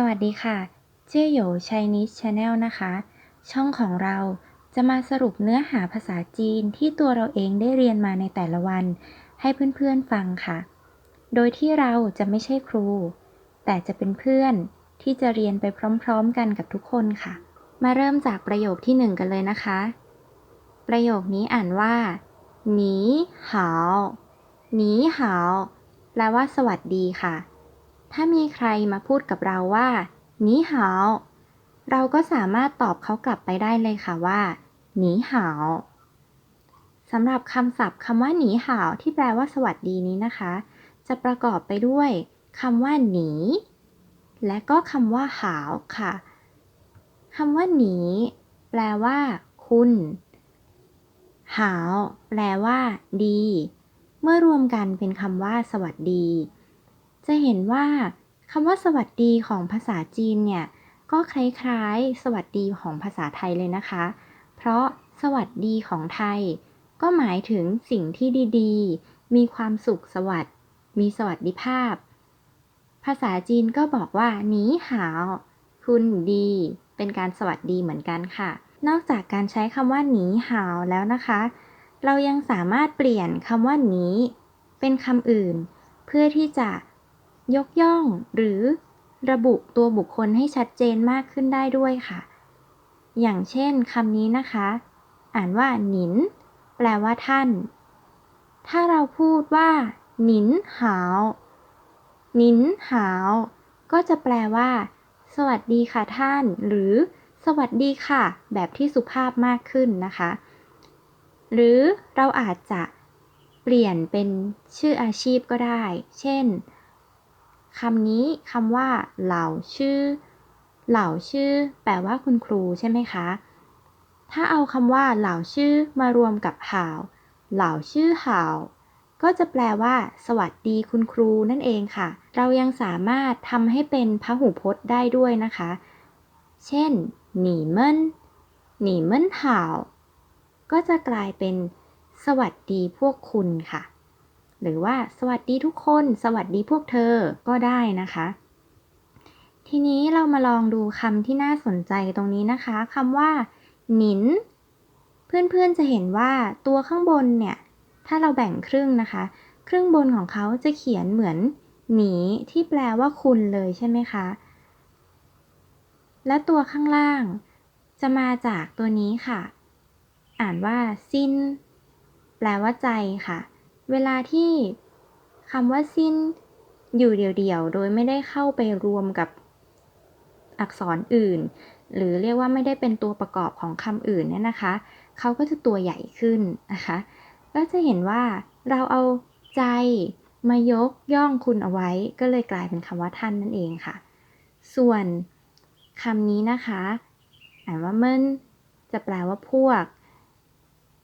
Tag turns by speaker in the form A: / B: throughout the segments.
A: สวัสดีค่ะ เจ้โย Chinese Channel นะคะ ช่องของเราจะมาสรุปเนื้อหาภาษาจีนที่ตัวเราเองได้เรียนมาในแต่ละวัน ให้เพื่อนๆฟังค่ะ โดยที่เราจะไม่ใช่ครู แต่จะเป็นเพื่อนที่จะเรียนไปพร้อมๆกันกับทุกคนค่ะ มาเริ่มจากประโยคที่หนึ่งกันเลยนะคะ ประโยคนี้อ่านว่าหนีหาวหนีหาวแปลว่าสวัสดีค่ะ ถ้ามีใครมาพูดกับเราว่าหนีหาวเราก็สามารถตอบเขากลับไปได้เลยค่ะว่าหนีหาวสำหรับคำศัพท์คำว่าหนีหาวที่แปลว่าสวัสดีนี้นะคะ จะประกอบไปด้วยคำว่าหนี และก็คำว่าหาวค่ะคำว่าหนี แปลว่า คุณ หาว แปลว่า ดี เมื่อรวมกันเป็นคำว่า สวัสดี จะเห็นว่าคำว่าสวัสดีของภาษาจีนเนี่ย ก็คล้ายๆ สวัสดีของภาษาไทยเลยนะคะ เพราะสวัสดีของไทย ก็หมายถึงสิ่งที่ดีๆ มีความสุขสวัสด์มีสวัสดิภาพ ภาษาจีนก็บอกว่าหนีหาว คุณดี เป็นการสวัสดีเหมือนกันค่ะ นอกจากการใช้คำว่าหนีหาวแล้วนะคะ เรายังสามารถเปลี่ยนคำว่าหนีเป็นคำอื่น เพื่อที่จะ ยกย่อง หรือระบุตัวบุคคลให้ชัดเจนมากขึ้นได้ด้วยค่ะ อย่างเช่นคำนี้นะคะ อ่านว่าหนิน แปลว่าท่าน ถ้าเราพูดว่าหนินหาวหนินหาว ก็จะแปลว่า สวัสดีค่ะท่าน หรือสวัสดีค่ะ แบบที่สุภาพมากขึ้นนะคะ หรือเราอาจจะเปลี่ยนเป็นชื่ออาชีพก็ได้ เช่น คำนี้คำว่าเหล่าชื่อ เหล่าชื่อ แปลว่าคุณครูใช่ไหมคะ ถ้าเอาคำว่าเหล่าชื่อมารวมกับห่าว เหล่าชื่อห่าวก็จะแปลว่า สวัสดีคุณครูนั่นเองค่ะ เรายังสามารถทำให้เป็นพหูพจน์ได้ด้วยนะคะ เช่นหนีเมินหนีเมินห่าว ก็จะกลายเป็น สวัสดีพวกคุณค่ะ หรือว่าสวัสดีทุกคน สวัสดีพวกเธอก็ได้นะคะ ทีนี้เรามาลองดูคำที่น่าสนใจตรงนี้นะคะคำว่า หนิน เพื่อนๆจะเห็นว่าตัวข้างบนเนี่ย ถ้าเราแบ่งครึ่งนะคะ ครึ่งบนของเขาจะเขียนเหมือน หนีที่แปลว่าคุณเลยใช่ไหมคะ และตัวข้างล่าง จะมาจากตัวนี้ค่ะ อ่านว่า ซิน แปลว่าใจค่ะ เวลาที่คำว่าสิ้นอยู่เดี่ยวๆ โดยไม่ได้เข้าไปรวมกับอักษรอื่น หรือเรียกว่าไม่ได้เป็นตัวประกอบของคำอื่นเนี่ยนะคะเขาก็จะตัวใหญ่ขึ้นนะคะ ก็จะเห็นว่าเราเอาใจมายกย่องคุณเอาไว้ ก็เลยกลายเป็นคำว่าท่านนั่นเองค่ะ ส่วนคำนี้นะคะอ่านว่าเมินจะแปลว่าพวก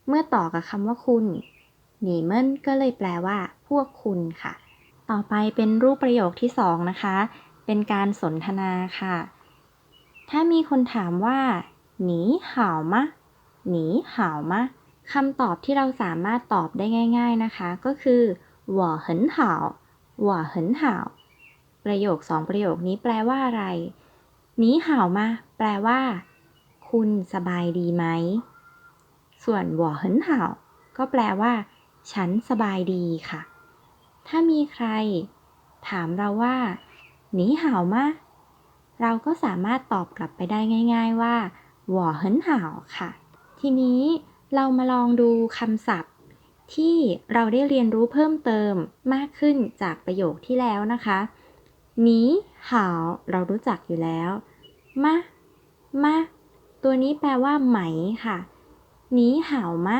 A: เมื่อต่อกับคำว่าคุณ หนีเมินก็เลยแปลว่า พวกคุณค่ะ ต่อไปเป็นรูปประโยคที่สองนะคะ เป็นการสนทนาค่ะ ถ้ามีคนถามว่า หนีห่าวมะ หนีห่าวมะคำตอบที่เราสามารถตอบได้ง่าย ๆนะคะ ก็คือหว่อเหินห่าวหว่อเหินห่าประโยคสองประโยคนี้แปลว่าอะไรหนีห่าวมา แปลว่า คุณสบายดีไหม ส่วนหว่อเหินห่าวก็แปลว่า ฉันสบายดีค่ะ ถ้ามีใคร ถามเราว่า หนีห่าวมะ เราก็สามารถตอบกลับไปได้ง่าย ๆว่าหว่อเหินห่าวค่ะ ทีนี้เรามาลองดูคำศัพท์ ที่เราได้เรียนรู้เพิ่มเติมมากขึ้นจากประโยคที่แล้วนะคะหนีห่าวเรารู้จักอยู่แล้วมะมะตัวนี้แปลว่าไหมค่ะหนีห่าวมะ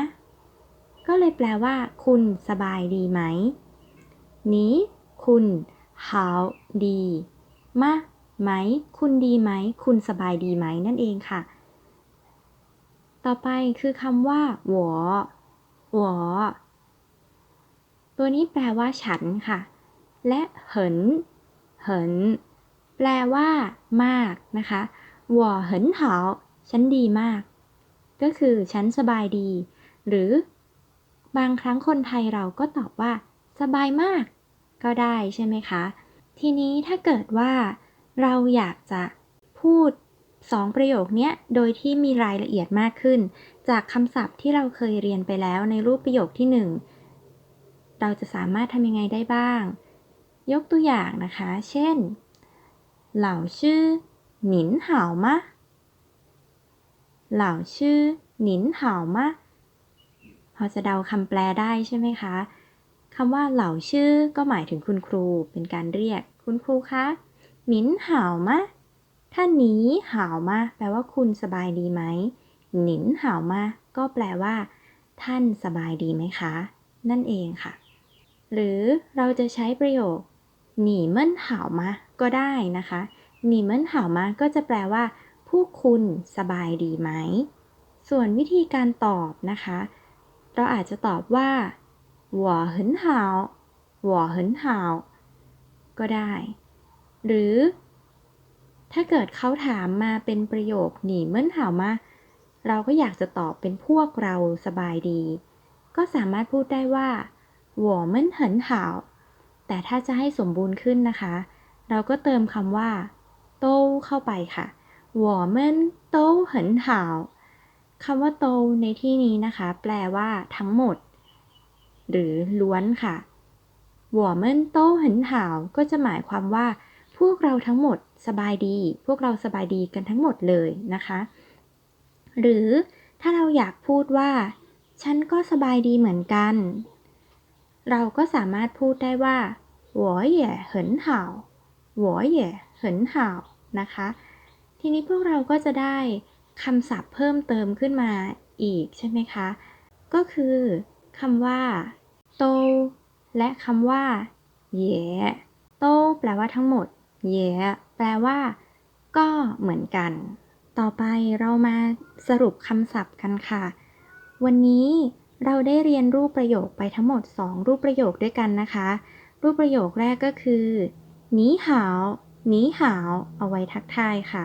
A: ก็เลยแปลว่า คุณสบายดีไหมนี้คุณ好ดีมะไหม คุณดีไหม คุณสบายดีไหมนั่นเองค่ะ ต่อไปคือคำว่าหวอหวอตัวนี้แปลว่าฉันค่ะ และเหิน เหิน แปลว่า มากนะคะหวอเหินหาฉันดีมาก ก็คือฉันสบายดี หรือ บางครั้งคนไทยเราก็ตอบว่า สบายมาก ก็ได้ใช่ไหมคะ ทีนี้ถ้าเกิดว่า เราอยากจะพูดสองประโยคนี้โดยที่มีรายละเอียดมากขึ้น จากคำศัพท์ที่เราเคยเรียนไปแล้วในรูปประโยคที่หนึ่งเราจะสามารถทำยังไงได้บ้าง ยกตัวอย่างนะคะ เช่น เหล่าชื่อ หนินเหามะเหล่าชื่อ หนินเหามะ พอจะเดาคำแปลได้ใช่ไหมคะคำว่าเหล่าชื่อก็หมายถึงคุณครูเป็นการเรียกคุณครูคะหนินหาวมะถ้าหนีหาวมาแปลว่าคุณสบายดีไหมหนินหาวมาก็แปลว่า ท่านสบายดีไหมคะ นั่นเองค่ะ หรือเราจะใช้ประโยคหนีเมิ่นหาวมาก็ได้นะคะหนีเมิ่นหาวมาก็จะแปลว่าพวกคุณสบายดีไหม ส่วนวิธีการตอบนะคะ เราอาจจะตอบว่าหวเหินหาวหวเหินหาวก็ได้ หรือ ถ้าเกิดเขาถามมาเป็นประโยคหนีเหมือนหาวมาเราก็อยากจะตอบเป็นพวกเราสบายดี ก็สามารถพูดได้ว่าหวเมื่นเหินหาวแต่ถ้าจะให้สมบูรณ์ขึ้นนะคะ เราก็เติมคำว่า โตเข้าไปค่ะหวเมื่นโตเหินหาว คำว่าโตในที่นี้นะคะ แปลว่า ทั้งหมด หรือล้วนค่ะหัวเมินโตหันหาวก็จะหมายความว่า พวกเราทั้งหมดสบายดี พวกเราสบายดีกันทั้งหมดเลยนะคะ หรือถ้าเราอยากพูดว่า ฉันก็สบายดีเหมือนกัน เราก็สามารถพูดได้ว่าหัวเหย่เหินห่าวหัวเหย่เหินห่าวนะคะ ทีนี้พวกเราก็จะได้ คำศัพท์เพิ่มเติมขึ้นมาอีกใช่ไหมคะ ก็คือคำว่าโตและคำว่าเย่โตแปลว่าทั้งหมดเย่แปลว่า ก็เหมือนกัน ต่อไปเรามาสรุปคำศัพท์กันค่ะ วันนี้เราได้เรียนรูปประโยคไปทั้งหมด 2 รูปประโยคด้วยกันนะคะ รูปประโยคแรกก็คือหนีหาวหนีหาว เอาไว้ทักทายค่ะ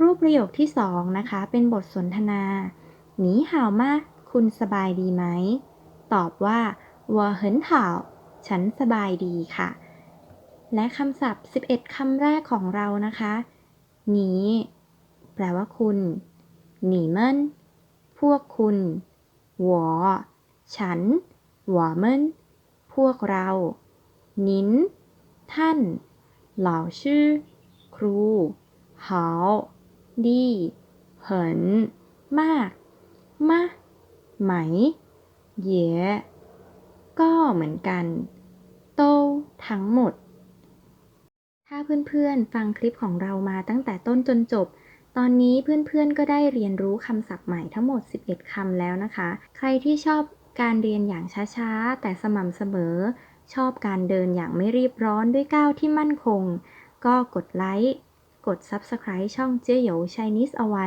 A: รูปประโยคที่สองนะคะ เป็นบทสนทนาหนีห่าวมาคุณสบายดีไหม ตอบว่าวัวเหินห่าวฉันสบายดีค่ะ และคำศัพท์ 11คำแรกของเรานะคะ หนี แปลว่าคุณ หนีเมินพวกคุณหวอฉันหวอเมินพวกเรา นิน ท่าน เหล่าชื่อ ครู好 ดี很มากมะไหมเย่ก็เหมือนกัน โตทั้งหมด ถ้าเพื่อนๆ ฟังคลิปของเรามาตั้งแต่ต้นจนจบ ตอนนี้เพื่อนๆ ก็ได้เรียนรู้คำศัพท์ใหม่ทั้งหมด 11คำแล้วนะคะ ใครที่ชอบการเรียนอย่างช้าๆ แต่สม่ำเสมอ ชอบการเดินอย่างไม่รีบร้อนด้วยก้าวที่มั่นคง ก็กดไลค์ กด Subscribe ช่องเจ๊เหยว Chinese เอาไว้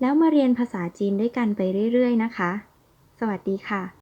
A: แล้วมาเรียนภาษาจีนด้วยกันไปเรื่อย ๆ นะคะ สวัสดีค่ะ